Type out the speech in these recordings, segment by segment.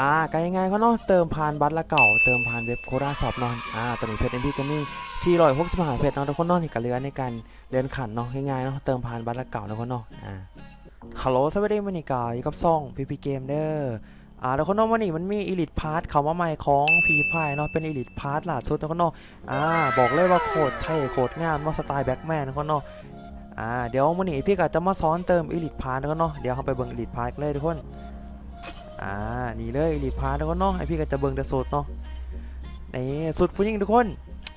อ่าก็ยังไงเขาเนาะเติมผ่านบัตรละเก่าเติมผ่านเว็บโคราชสอบนอนอ่าตอนนี้เพชรเอ็มพีก็มี465เพชรเนาะทุกคนเนาะนี่ก็เหลือในการเลื่นขันเนาะง่ายๆเนาะเติมผ่านบัตรละเก่าทุกคนเนาะอ่าฮัลโหลสวัสดีวันนี้ก็ยกับซ่องพีพีเกมเด้ออ่าทุกคนเนาะวันนี้มันมีอีลิทพาร์ทเขามาใหม่ของฟรีไฟเนาะเป็นอีลิทพาร์ทล่าสุดทุกคนเนาะอ่าบอกเลยว่าโคตรเท่โคตรงามเนาะสไตล์แบ็กแมนทุกคนเนาะอ่าเดี๋ยววันนี้พี่ก็จะมาสอนเติมอีลิทพาร์ททุกคนเนาะเดี๋ยวเราไปเบิ่งอีลิทพาร์ทเลยทุกคน อ่านี่เลยรีพาร์ทุกคนเนาะไอพี่ก็จะเบิ่งแต่สุดเนาะนี่สุดผู้หญิงทุกคน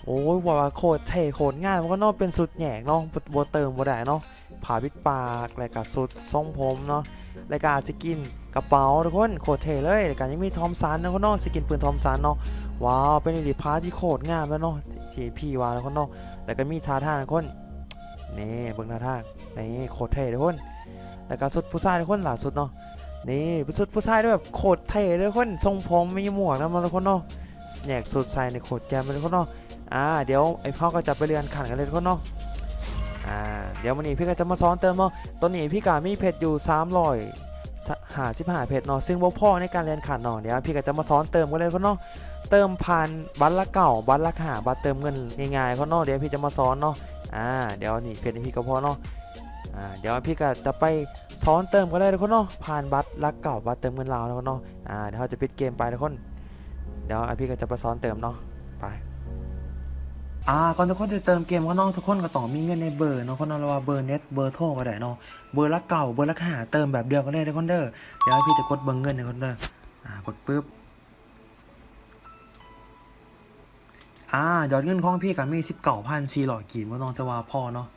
โอ้ยว่าโคตรเท่โคตรง่ายมันก็นาะเป็นสุดแหยกเนาะบบ่เติมบ่ได้เนาะผ่าปิดปากแล้วก็สุดทรงผมเนาะแล้วก็อาจจะกินกระเป๋าทุกคนโคตรเท่เลยแล้วก็ยังมีทอมสันนะคนเนาะสกินปืนทอมสันเนาะว้าวเป็นรีพาร์ที่โคตรงามแล้วเนาะที่พี่ว่าแล้วคนนาะแล้วก็มีท่าทางทุกคนนี่เบิ่งท่าทางนี่โคตรเท่ทุกคนแล้วก็สุดผู้ชายทุกคนล่าสุดเนาะ นี่สุดผู้ชายด้วยแบบโคตรเท่เลยคนทรงผมมีหมวกนะมันทุกคนเนาะแหนกสุดใส่ในโคตรแจมเลยทุกคนเนาะอ่าเดี๋ยวไอ้พ่อก็จะไปเรียนขันกันเลยทุกคนเนาะอ่าเดี๋ยววันนี้พี่ก็จะมาซ้อนเติมเนาะตอนนี้พี่กามีเพชรอยู่300หาสิบหาเพชรเนาะซึ่งบ่พ่อในการเรียนขันเนาะเดี๋ยวพี่ก็จะมาซ้อนเติมกันเลยคนเนาะเติมผ่านบัตรละเก่าบัตรละหาบัตรเติมเงินง่ายๆเขาเนาะเดี๋ยวพี่จะมาซ้อนเนาะอ่าเดี๋ยวนี่เพชรพี่ก็พอเนาะ อ่าเดี๋ยวพี่ก็จะไปซ้อนเติมก็ได้ทุกคนเนาะผ่านบัตรลักเก่าบัตรเติมเงินลาวทุกคนเนาะอ่าเดี๋ยวเราจะปิดเกมไปทุกคน เดี๋ยวพี่ก็จะไปซ้อนเติมเนาะไปอ่าก่อนทุกคนจะเติมเกมก็เนาะทุกคนก็ต้องมีเงินในเบอร์เนาะคนเนาะว่าเบอร์เน็ตเบอร์โทรก็ได้เนาะเบอร์ละเก่าเบอร์ละหาเติมแบบเดียวก็ได้ทุกคนเด้อเดี๋ยวพี่จะกดเบิ่งเงินทุกคนเด้ออ่ากดปุ๊บอ่ายอดเงินของพี่ก็มี19,400กีบก็น้องจะว่าพอเนาะ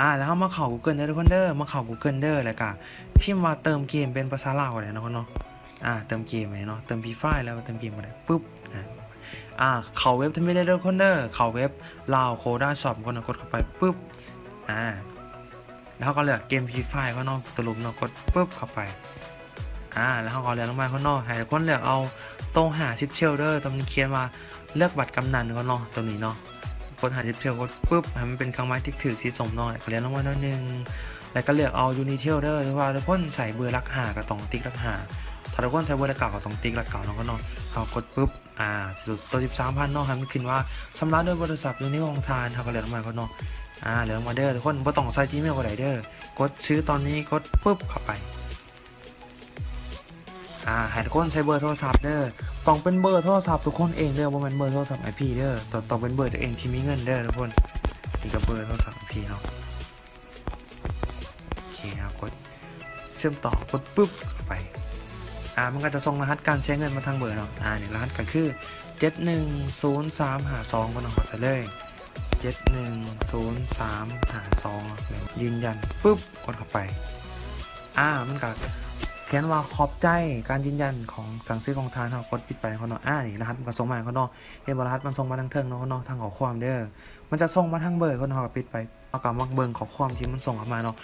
อ่าแล้วมาเข้า Google เด้อทุกคนเด้อมาเข้า Google เด้อแล้วก็พิมพ์ว่าเติมเกมเป็นภาษาลาวก็ได้เนาะเนาะอ่าเติมเกมไว้เนาะเติมฟรีไฟแล้วเติมเกมก็ได้ปุ๊บอ่าอ่าเข้าเว็บทำไม่ได้เด้อทุกคนเด้อเข้าเว็บลาวโคด้าช็อปคนนะกดเข้าไปปุ๊บอ่าแล้วเขาก็เลือกเกมฟรีไฟเขาเนาะตลุมเนาะกดปุ๊บเข้าไปอ่าแล้วเขาก็เลือกลงมาเขาเนาะให้คนเลือกเอาตรงหาชิปเชลเดอร์ตรงนี้เขียนว่าเลือกบัตรกำนันเขาเนาะตรงนี้เนาะ กดหาจิบเทลกดปุ๊บให้มันเป็นเครื่องไม้ที่ถือที่สมนอยก็เรียนลงมาหน่อยหนึงแล้วก็เลือกเอายูนิเทลเดอหรือว่าทุกคนใส่เบอร์ลักหากับตองติ๊กลักหาถ้าทุกคนใส่เบอร์ลักเก่ากับตองติ๊กลักเก่าเนาะก็นาะเขากดปุ๊บอ่าสุดตัวสิบสามพันเนาะให้มันขึ้นว่าชำระด้วยบริษัทยูนิของทานเขาก็เรียนลงมาก็เนาะอ่าเรียนลงมาเด้อทุกคนบ่ต้องใส่จีเมลก็ได้เด้อกดซื้อตอนนี้กดปุ๊บเข้าไป อ่าให้ทุกคนใช้เบอร์โทรศัพท์เด้อต้องเป็นเบอร์โทรศัพท์ทุกคนเองเด้อว่ามันเบอร์โทรศัพท์ไอพีเด้อต้องต้องเป็นเบอร์ตัวเองที่มีเงินเด้อทุกคนนี่ก็เบอร์โทรศัพท์ไอพีเนาะโอเคครับกดเชื่อมต่อกดปุ๊บไปอ่ามันก็จะส่งรหัสการใช้เงินมาทางเบอร์เนาะอ่าเนี่ยรหัสก็คือเจ็ดหนึ่งศูนย์สามหาสองก็ต้องขอใส่เลยเจ็ดหนึ่งศูนย์สามหาสองยืนยันปุ๊บกดเข้าไปอ่ามันก็ เขียนว่าขอบใจการยืนยันของสั่งซื้อของทานเขากดปิดไปเขาเนาะอ่านี่รหัสมันก็ส่งมาเขาเนาะเห็นบรหัสมันส่งมาทางเทิงเนาะเขาเนาะทางขอความเด้อมันจะส่งมาทางเบอร์เขาเนาะก็ปิดไปเอากลับมาเบิ่งขอความที่มันส่งเข้ามาเนาะ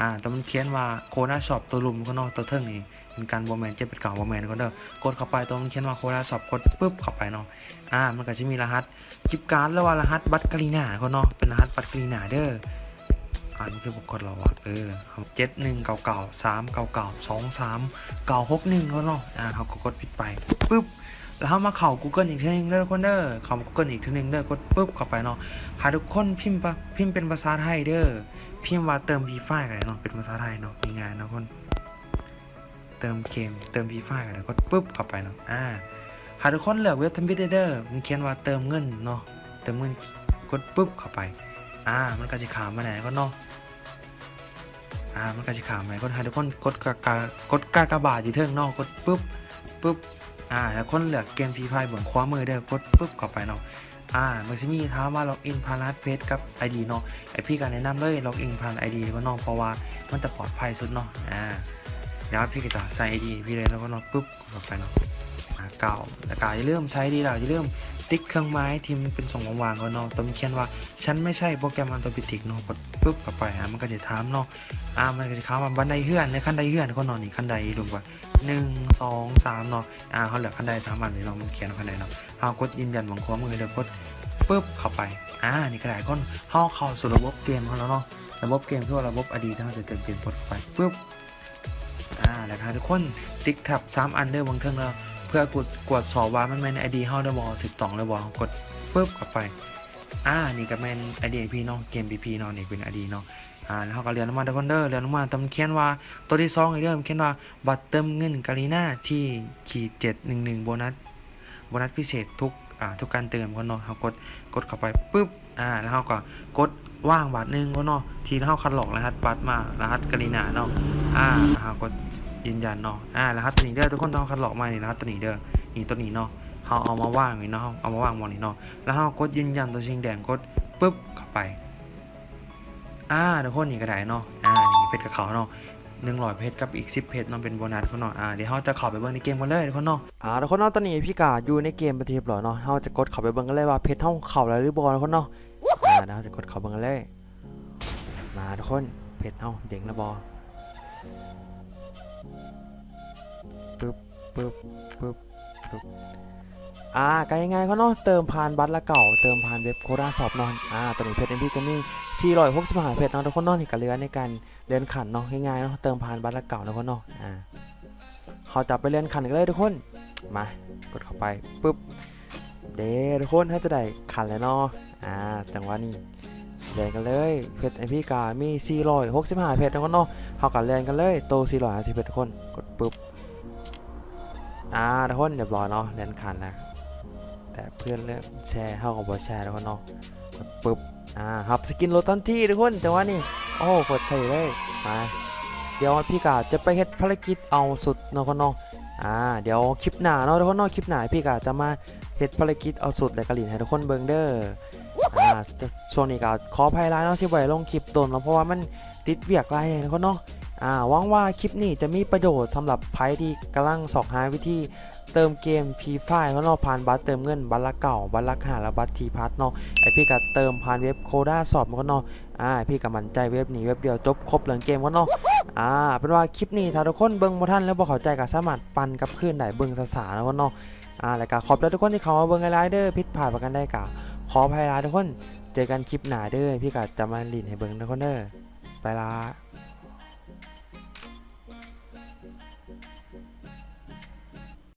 อ่าแต่มันเขียนว่าโคนาช็อปตัวลุมเขาเนาะตัวเทิงนี่เป็นการบอแมนเจ็บเป็นเก่าบอแมนเขาเด้อกดเข้าไปตรงมันเขียนว่าโคนาช็อปกดปุ๊บเข้าไปเนาะอ่ามันก็จะมีรหัสจิบการ์ดหรือว่ารหัสบัตรกรีนาเขาเนาะเป็นรหัสบัตรกรีนาเด้อ อันคือบุคคลเราอะเออเจ็ดหนึ่งเก่าเก่าสามเก่าเก่าสองสามเก่าหกหนึ่งเขาเนาะอ่าเขาก็กดปิดไปปุ๊บแล้วเขามาเข่า Google อีกทีนึงเด้อคนเด้อเข้า Google อีกทีนึงเด้อกดปุ๊บเข้าไปเนาะหาทุกคนพิมพ์ปะพิมพ์เป็นภาษาไทยเด้อพิมพ์ว่าเติม v ีไฟกันเนาะเป็นภาษาไทยเนาะง่ายๆเนาะคน เติมเกมเติม v ีไฟกันกดปุ๊บเข้าไปเนาะอ่าหาทุกคนเลือกเว็บทำบิดเด้อมันเขียนว่าเติมเงินเนาะเติมเงินกดปุ๊บเข้าไป อ่ามันก็จะขามมาไหนก็เนาะอ่ามันก็จะขามไปคนไทยทุกคนกดกากากดกากบาทอยู่เทิงนอกกดปุ๊บปุ๊บอ่าแล้วคนเหลือเกมฟรีไฟเบื้องขวามือเด้อกดปุ๊บเข้าไปเนาะอ่ามันจะมีถามว่าล็อกอินผ่านรหัสเฟซกับ ID เนาะไอพี่การแนะนำเลยล็อกอินผ่าน ID ก็เนาะเพราะว่ามันจะปลอดภัยสุดเนาะอ่าเดี๋ยวพี่ก็จะใส่ ID พี่เลยแล้วก็เนาะปุ๊บเข้าไปเนาะอ่า เก่าแล้วก็อย่าลืมใช้ดีแล้วอย่าลืมติ๊กเครื่องไม้ที่มันเป็นส่งวางๆก็เนาะตัวมันเขียนว่า ฉันไม่ใช่โปรแกรมอันตัวปิติกเนาะกดปุ๊บเข้าไปอะมันก็จะถามเนาะอ่ามันก็จะถามว่าบันไดเฮือนในขั้นใดเฮือนเขานอนนี่ขั้นใดรวมกว่าหนึ่งสองสามเนาะอ่าเขาเหลือขั้นใดสามอันเลยเนาะมันเขียนขั้นใดเนาะเอากดยืนยันบางข้อมือเดี๋ยกดปุ๊บเข้าไปอ่านี่ก็ได้คนเข้าเข้าสู่ระบบเกมเขาแล้วเนาะระบบเกมที่ว่าระบบอดีตที่เราจะเติมเกมกดไปปุ๊บอ่าแล้วครับทุกคนติ๊กแท็บสามอันเดอร์บางเทิงแล้ว เพื่อกดกดสอบว่ามันแมนไอดีเฮาได้บ่ถูกต้องเลยบ่กดปึ๊บเข้าไปอ่านี่ก็แมนไอเดียพี่เนาะเกมพีพีเนาะนี่เป็นไอดีเนาะอ่าแล้วเขาก็เรียนลงมาทุกคนเด้อเรียนลงมาตำเขียนว่าตัวที่สองไอเดียมันเขียนว่าบัตรเติมเงินกาลีน่าที่ขีดเจ็ดหนึ่งหนึ่งโบนัสโบนัสพิเศษทุกอ่าทุกการเติมคนเนาะเขากดกดเข้าไปปุ๊บอ่าแล้วเขาก็กด ว่างบัตรหนึ่งคนเนาะทีแล้วเขาคัดหลอกรหัสบัตรมารหัสกาลีน่าเนาะอ่าเขากดยืนยันเนาะอ่ารหัสตัวนี้เด้อทุกคนต้องคัดหลอกมานี่รหัสตัวนี้เด้อนี่ตัวนี้เนาะเขาเอามาว่างนี่เนาะเอามาว่างมองนี่เนาะแล้วเขากดยืนยันตัวชิงแดงกดปุ๊บเข้าไปอ่าทุกคนนี่ก็ได้เนาะอ่านี่เพชรกับเขาเนาะหนึ่งร้อยเพชรกับอีกสิบเพชรเนาะเป็นโบนัสเขาเนาะอ่าเดี๋ยวเขาจะเข้าไปเบิ่งในเกมกันเลยทุกคนเนาะอ่าทุกคนเนาะตอนนี้พี่กาอยู่ในเกมปนทีเรียบร้อยเนาะเขาจะกดเข้าไปเบิ่งกันเลยว่าเพชรเท่าเขาแล้วหรือบ่ทุกคนเนาะ อ่าเราจะกดเขาบิ่งกันเลย มาทุกคน เพชรเท่าเด้งแล้วบ่ปึ๊บปึ๊บปึ๊บปึ๊บอ่าก็ยังไงเขาเนาะเติมผ่านบัตรละเก่า เติมผ่านเว็บโคราสอบนอนอ่าตอนนี้เพชรเอ็มพีก็มี465เพชรเนาะทุกคนเนาะนี่ก็เลือในการเลื่อนขันเนาะง่ายๆเนาะเติมผ่านบัตรละเก่าทุกคนเนาะอ่าเขาจับไปเลื่อนขันกันเลยทุกคนมากดเข้าไปปุ๊บ เด้ทุกคนถ้าจะได้ขันแล้วเนาะอ่าจังหวะนี้เล่นกันเลยเพชรเอ็มพีกามี465เพชรทุกคนเนาะเขากันเล่นกันเลยโต450เพชรทุกคนกดปุ๊บอ่าทุกคนเรียบร้อยเนาะเล่นขันนะแต่เพื่อนเลือกแชร์เข้ากับบอแชร์แล้วก็เนาะกดปึ๊บอ่าหับสกินรถทันทีทุกคนจังหวะนี้โอ้โหกดเทเลยมาเดี๋ยวพี่กาจะไปเฮ็ดภารกิจเอาสุดเนาะคนเนาะอ่าเดี๋ยวคลิปหน้าเนาะทุกคนเนาะคลิปหน้าพี่กาจะมา เฮ็ดภารกิจเอาสุดและกระหลินให้ทุกคนเบิ่งเด้ออ่าจะช่วงนี้ก็ขออภัยหลายเนาะที่ไว้ลงคลิปโดนแล้วเพราะว่ามันติดเวียกหลายเนี่ยทุกคนเนาะอ่าหวังว่าคลิปนี้จะมีประโยชน์สำหรับไพ่ที่กำลังสอกหาวิธีเติมเกมฟรีไฟล์เขาเนาะผ่านบัตรเติมเงินบัตรละเก่าบัตรละหาและบัตรทีพัทเนาะไอพี่ก็เติมผ่านเว็บโคด้าสอบมันก็เนาะอ่าพี่ก็มั่นใจเว็บนี้เว็บเดียวจบครบเรื่องเกมก็เนาะอ่าเป็นว่าคลิปนี้ถ้าทุกคนเบิ่งบ่ทันแล้วบ่เข้าใจก็สามารถปันกับคืนได้เบิ่งสาๆแล้วก็เนาะ อ่าแล้วก็ขอบใจทุกคนที่เข้ามาเบิ่งไลฟ์เด้อพิษผ่านประกันได้กะขออภัยลาทุกคน เจอกันคลิปหน้าเด้อพี่ก็จะมาลินให้เบิ่งทุกคนเด้อไปละ